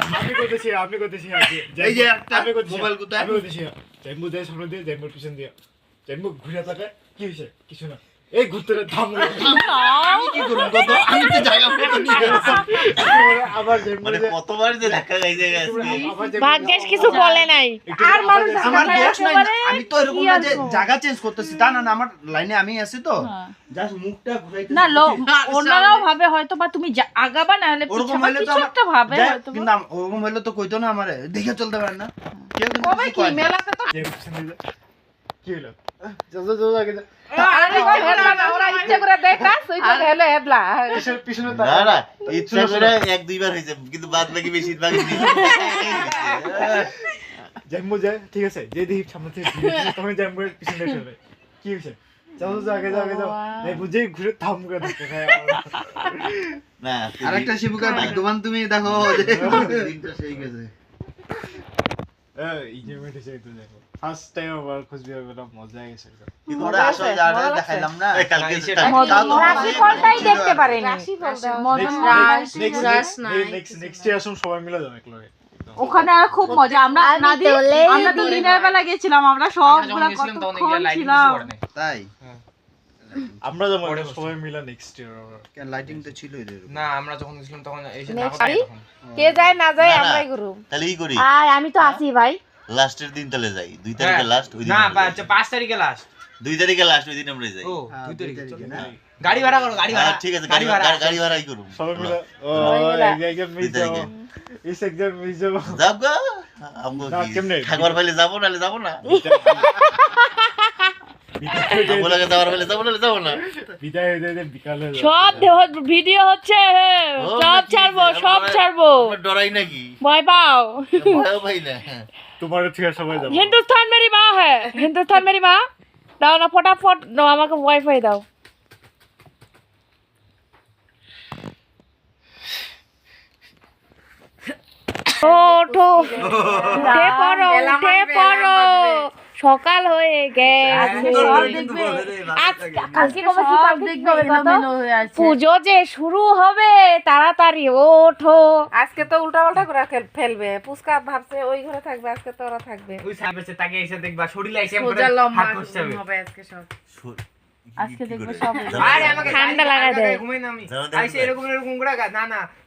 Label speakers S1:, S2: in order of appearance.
S1: না না, আমি করতেছি আমি করতেছি আগে
S2: এই যে একটা
S1: আমি করতেছি
S2: মোবাইল কোথায়?
S1: আমি করতেছি। জেম্বু দেয় সামনে দিয়ে জেম্বুর পিছন দিয়ে। জেম্বু ঘুরে থাকে কি হয়েছে? কিছু না। এই ঘুরতে ধাম
S2: আমি কি কত আমি তো জায়গা মতো নিয়ে
S1: আবার
S3: মানে কতবার যে ধাক্কা খাইছে গেছে
S4: ভাগ্যেশ কিছু বলে নাই।
S5: আর মানুষ
S2: আমার দোষ নাই। আমি তো এরকম না যে জায়গা চেঞ্জ করতেছি তা না না আমার লাইনে আমি আছি তো।
S5: হ্যাঁ।
S2: জাস্ট মুখটা ঘুরাইতে
S5: না লোক ওনারাও ভাবে হয়তো বা তুমি যা- আগাবা না হলে
S2: ওরকম
S5: পিছাবা
S2: তো
S5: কিছু একটা ভাবে
S2: যাই-
S5: হয়তো
S2: কিন্তু ওরকম হইলে তো কইতো না আমারে দেখে চলতে পারেন না। কেউ কিন্তু
S5: কবে কি? মেলাতে তো।
S1: কি হলো
S5: ইচ্ছে করে
S3: এক দুইবার হয়েছে কিন্তু বাদ বাকি বেশিরভাগ
S1: যায় ঠিক আছে যে দেখি সামনে থেকে তখন পিছনে চলে কি হয়েছে যাও যাও আগে যাও আগে যাও বুঝে ঘুরে থাম করে
S3: না
S2: আরেকটা শিবুকার ভাগ্যবান তুমি দেখো সেই গেছে।
S1: ফার্স্ট টাইম মজা গেছে
S2: দেখাইলাম না
S5: রাশিফলটাই দেখতে পারেনি
S1: next year আসুন সবাই মিলে যাবে একলগে
S5: ওখানে আর খুব মজা আমরা আমরা তো। দিনের বেলা গেছিলাম আমরা সবগুলা কতক্ষণ ছিলাম
S2: তাই
S1: আমরা
S6: পরে
S1: সবাই মিলে নেক্সট ইয়ার
S2: কেন লাইটিং তো ছিলই রে
S6: না আমরা যখন গেছিলাম তখন
S4: week?
S6: তখন।
S5: কে যায় না যায়
S3: না, না।
S5: আমরাই গুরু
S3: তাহলে করি?
S4: আর আমি তো আছি ভাই।
S3: লাস্টের দিন তাহলে যাই। দুই তারিখে
S6: হ্যাঁ।
S3: লাস্ট ওই দিন
S6: না আচ্ছা, পাঁচ তারিখে লাস্ট
S3: দুই তারিখে লাস্ট ওই দিন আমরা যাই।
S6: ও
S2: হ্যাঁ,
S6: দুই তারিখে
S2: তারিখে না?
S6: গাড়ি ভাড়া করো গাড়ি ভাড়া।
S3: হ্যাঁ, ঠিক আছে গাড়ি ভাড়া। গাড়ি ভাড়াই করুন
S1: সবাই মিলে ও। একজন মিস যাব।
S3: তারিখে।
S1: ইস একজন মিস যাব।
S3: যাব গা। আমগো
S1: না,
S3: কি? পাইলে যাব নাহলে যাব না।
S4: ভিডিও হচ্ছে
S1: হ্যাঁ,
S4: হিন্দুস্তান মেরি মা হ্যাঁ, হিন্দুস্তান মেরি মা। দাও না ফটাফট আমাকে ওয়াইফাই দাও। ওঠো পড়ো পড়ো। সকাল হয়ে গেছে। পুজো যে শুরু হবে তাড়াতাড়ি ওঠো।
S5: আজকে তো উল্টা পাল্টা করে ফেলবে। পুচকা ভাবছে ওই ঘরে থাকবে আজকে তো ওরা থাকবে।
S6: ওই সাহেব এসে তাকে এসে দেখবা শরীর এসে হবে।
S5: আজকে সব। আজকে দেখবে? সব।
S6: আরে আমাকে
S4: ঠান্ডা
S6: গাড়ি-
S4: লাগা দেয়।
S6: ঘুমাই না আমি। এরকম এরকম করে গা- না না।